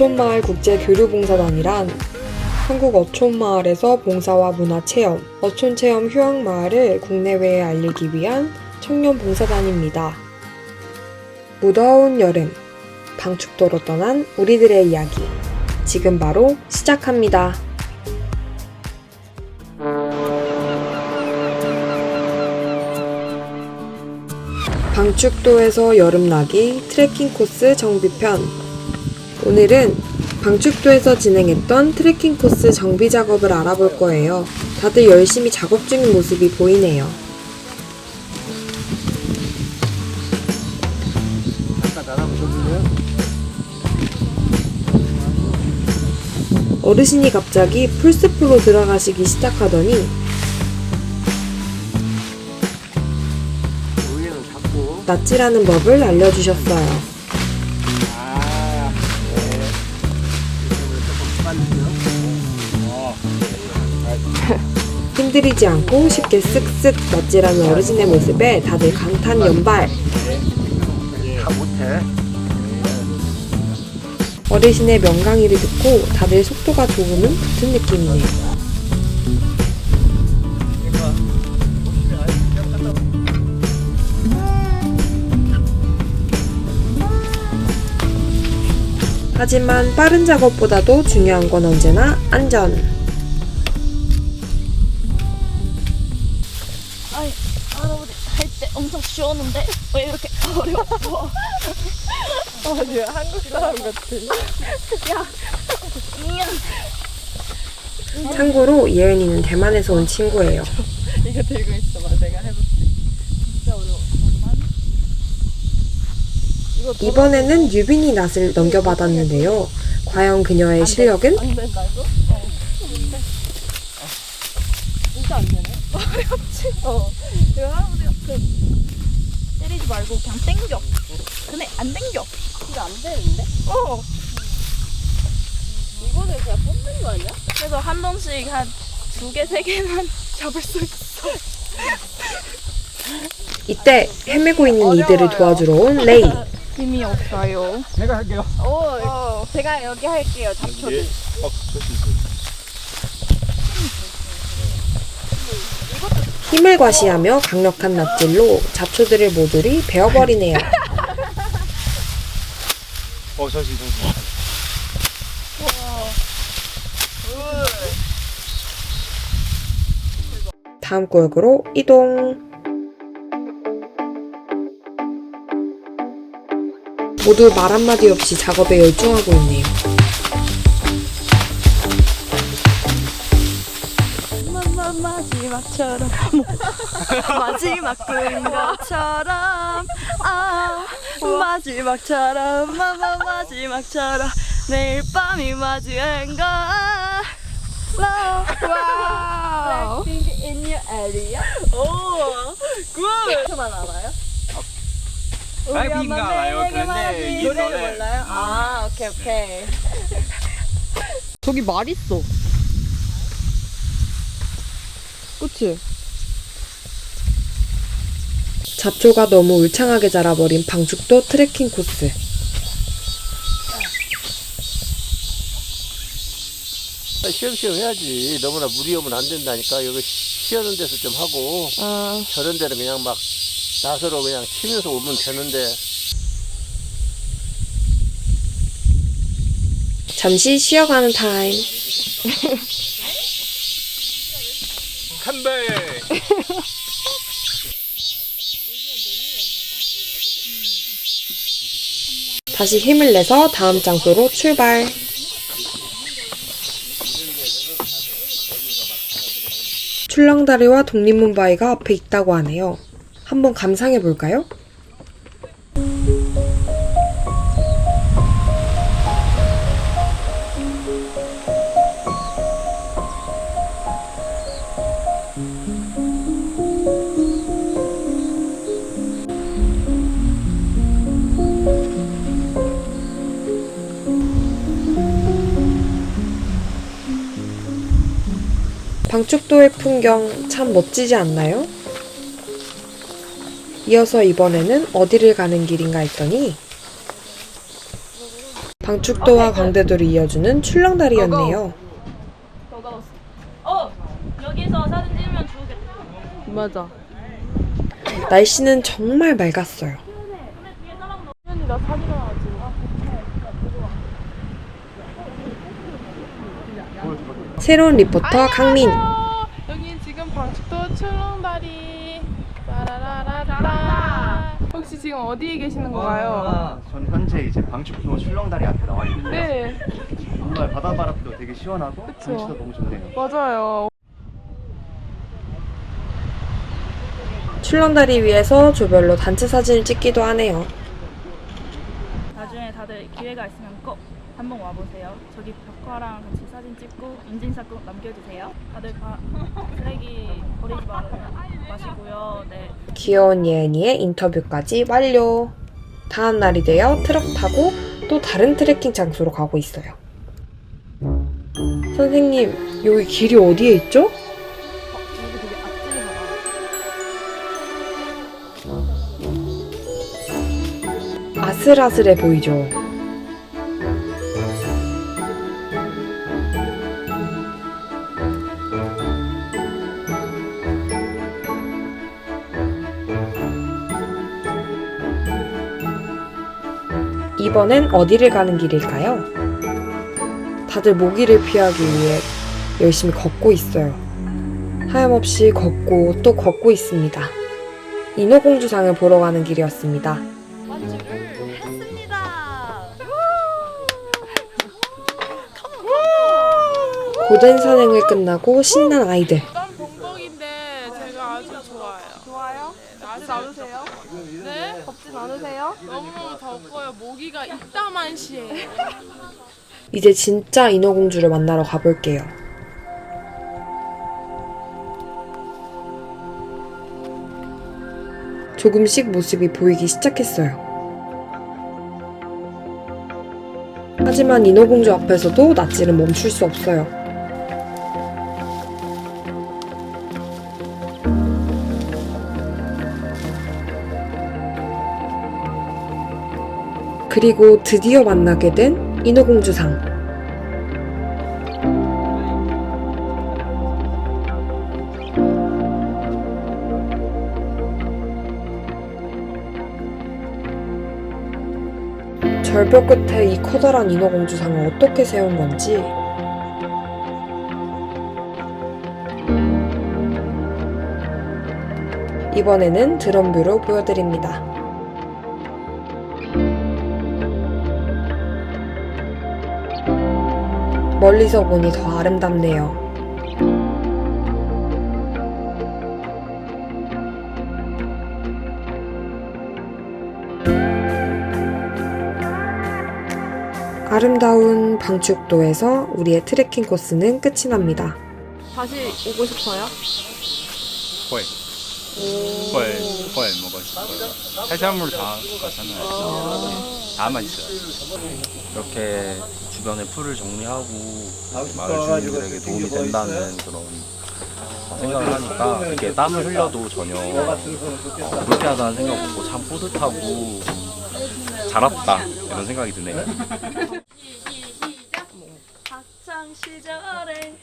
어촌마을 국제교류봉사단이란 한국 어촌마을에서 봉사와 문화체험, 어촌체험 휴양마을을 국내외에 알리기 위한 청년 봉사단입니다. 무더운 여름, 방축도로 떠난 우리들의 이야기. 지금 바로 시작합니다. 방축도에서 여름나기 트레킹 코스 정비편. 오늘은 방축도에서 진행했던 트레킹 코스 정비 작업을 알아볼 거예요. 다들 열심히 작업 중인 모습이 보이네요. 어르신이 갑자기 풀스프로 들어가시기 시작하더니 낯질하는 법을 알려주셨어요. 힘들이지 않고 쉽게 쓱쓱 낯질하는 어르신의 모습에 다들 감탄 연발. 다 못해. 어르신의 명강의를 듣고 다들 속도가 조금은 붙은 느낌이네요. 하지만 빠른 작업보다도 중요한 건 언제나 안전. 쉬웠는데 왜 이렇게 어려워? 아니 한국 사람 같아. 미안. 참고로 예은이는 대만에서 온 친구예요. 이거 들고 있어봐. 내가 해볼게. 진짜 어려워. 잠깐만. 이거 돌아- 이번에는 유빈이 낯을 넘겨받았는데요. 과연 그녀의 실력은? 안 된다 이거? 어. 근데 진짜 안 되네. 어렵지? 어. 이거 할아버지가 그 때리지 말고 그냥 땡겨. 근데 안 땡겨. 이거 안 되는데? 어. 이거는 그냥 뽑는 거 아니야? 그래서 한 번씩 한 두 개, 세 개만 잡을 수 있어. 이때 헤매고 있는 이들을 도와주러 온 레이. 힘이 없어요. 내가 할게요. 오, 제가 여기 할게요. 어, 좋지, 좋지. 힘을 과시하며 강력한 낯질로 잡초들을 모조리 베어버리네요. 어, 저시, 저시. 다음 구역으로 이동. 모두 말 한마디 없이 작업에 열중하고 있네요. 마지막처럼 마지막 꾼 것처럼 아 마지막처럼 마마 마지막처럼 내일 밤이 마지막인가 와우 Blackpink in your area. 오 굿! 저만 알아요? 블랙핑크 알아요. 그런데 이 노래를 노래. 몰라요? 아, 오케이, 오케이. 저기 말 있어. 그치? 잡초가 너무 울창하게 자라버린 방축도 트레킹 코스. 시험시험 해야지. 너무나 무리 오면 안 된다니까. 여기 쉬는 데서 좀 하고, 아, 저런 데는 그냥 막 나서로 그냥 치면서 오면 되는데. 잠시 쉬어가는 타임. 한배 다시 힘을 내서 다음 장소로 출발. 출렁다리와 독립문바위가 앞에 있다고 하네요. 한번 감상해 볼까요? 방축도의 풍경 참 멋지지 않나요? 이어서 이번에는 어디를 가는 길인가 했더니 방축도와 광대도를 이어주는 출렁다리였네요. 어 여기서 사진 찍으면 좋겠다. 맞아. 날씨는 정말 맑았어요. 현이가 사진 하나 찍어. 새로운 리포터 강민. 여기 지금 방축도 출렁다리. 혹시 지금 어디에 계시는 건가요? 아, 전 현재 이제 방축도 출렁다리 앞에 나와 있는데 네, 정말 바다 바람도 되게 시원하고 그쵸. 경치도 너무 좋네요. 맞아요. 출렁다리 위에서 조별로 단체 사진을 찍기도 하네요. 나중에 다들 기회가 있으면 꼭 한번 와보세요. 저기 벽화랑 같이 사진 찍고 인증샷 꼭 남겨주세요. 다들 바, 쓰레기 버리지 마, 마시고요. 네. 귀여운 예은이의 인터뷰까지 완료. 다음 날이 되어 트럭 타고 또 다른 트레킹 장소로 가고 있어요. 선생님, 여기 길이 어디에 있죠? 아슬아슬해 보이죠? 이번엔 어디를 가는 길일까요? 다들 모기를 피하기 위해 열심히 걷고 있어요. 하염없이 걷고 또 걷고 있습니다. 인어공주상을 보러 가는 길이었습니다. 완주를 했습니다. 고된 산행을 끝나고 신난 아이들. 봉봉인데 제가 아주 좋아요. 좋아요? 네, 아직 않으세요? 네? 덥진 않으세요? 너무너무 덥고요. 모기가 이따만시해요. 이제 진짜 인어공주를 만나러 가볼게요. 조금씩 모습이 보이기 시작했어요. 하지만 인어공주 앞에서도 낯질은 멈출 수 없어요. 그리고 드디어 만나게 된 인어공주상. 절벽 끝에 이 커다란 인어공주상을 어떻게 세운 건지 이번에는 드럼뷰로 보여드립니다. 멀리서 보니 더 아름답네요. 아름다운 방축도에서 우리의 트레킹 코스는 끝이 납니다. 다시 오고 싶어요? 헐. 헐, 헐 먹고 싶어요. 해산물 다 가잖아요. 다 맛있어요. 이렇게 주변에 풀을 정리하고 마을 주민들에게 도움이 된다는 그런 생각을 하니까 이렇게 땀을 흘려도 전혀 어, 불쾌하다는 생각 없고 참 뿌듯하고 잘했다 이런 생각이 드네요. 학창 시절에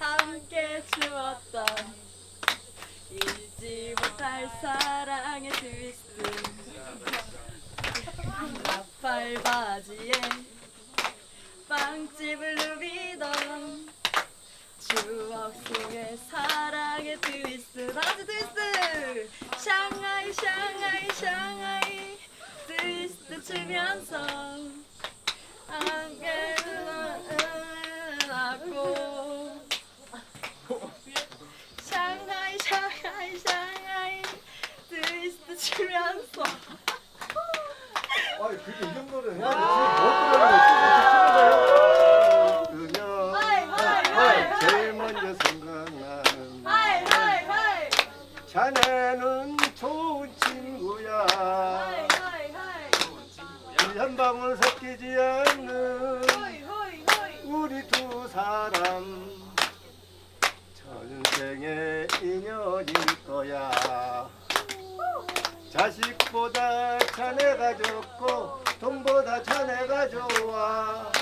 함께 추었던 잊지 못할 사랑의 트위스트. 나팔 바지에 빵집을 누비던 추억 속의 사랑의 트위스트. 다 같이 트위스트! 샹하이 샹하이 샹하이. 트위스트 추면서 함께 나고. 샹하이 샹하이 샹하이. 트위스트 추면서. 아니 그게 이 정도는 해야지 인연일 거야. 자식보다 자네가 좋고 돈보다 자네가 좋아.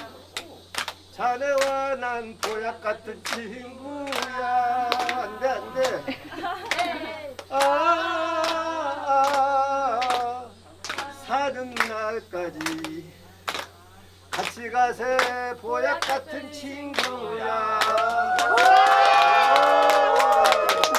자네와 난 보약 같은 친구야. 안돼 안돼. 아, 아. 사는 날까지 같이 가세. 보약 같은 친구야